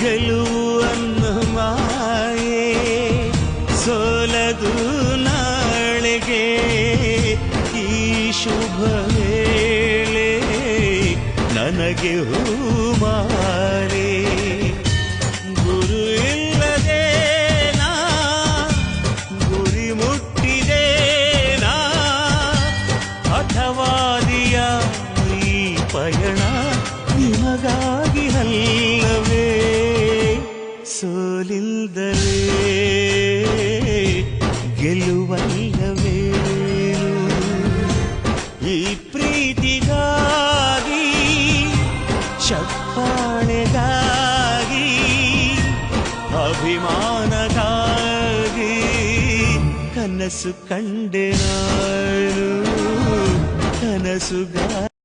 ಗೆಲುವನ್ನು ಸೋಲದು ನಾಳೆಗೆ ಈ ಶುಭ ವೇಳೆ ನನಗೆ ಹೂಮಾಲೆ. ಗುರು ಇಲ್ಲದೆ ನಾ, ಗುರಿ ಮುಟ್ಟಿದೆ ನಾ ಪಯಣ ಸೋಲಿಂದಲೇ ಗೆಲುವಲ್ಲವೇ? ಈ ಪ್ರೀತಿಗಾಗಿ ಚಪ್ಪಾಳೆಗಾಗಿ ಅಭಿಮಾನಗಾಗಿ ಕನಸು ಕಂಡೆ ನಾನು ಕನಸುಗಾರ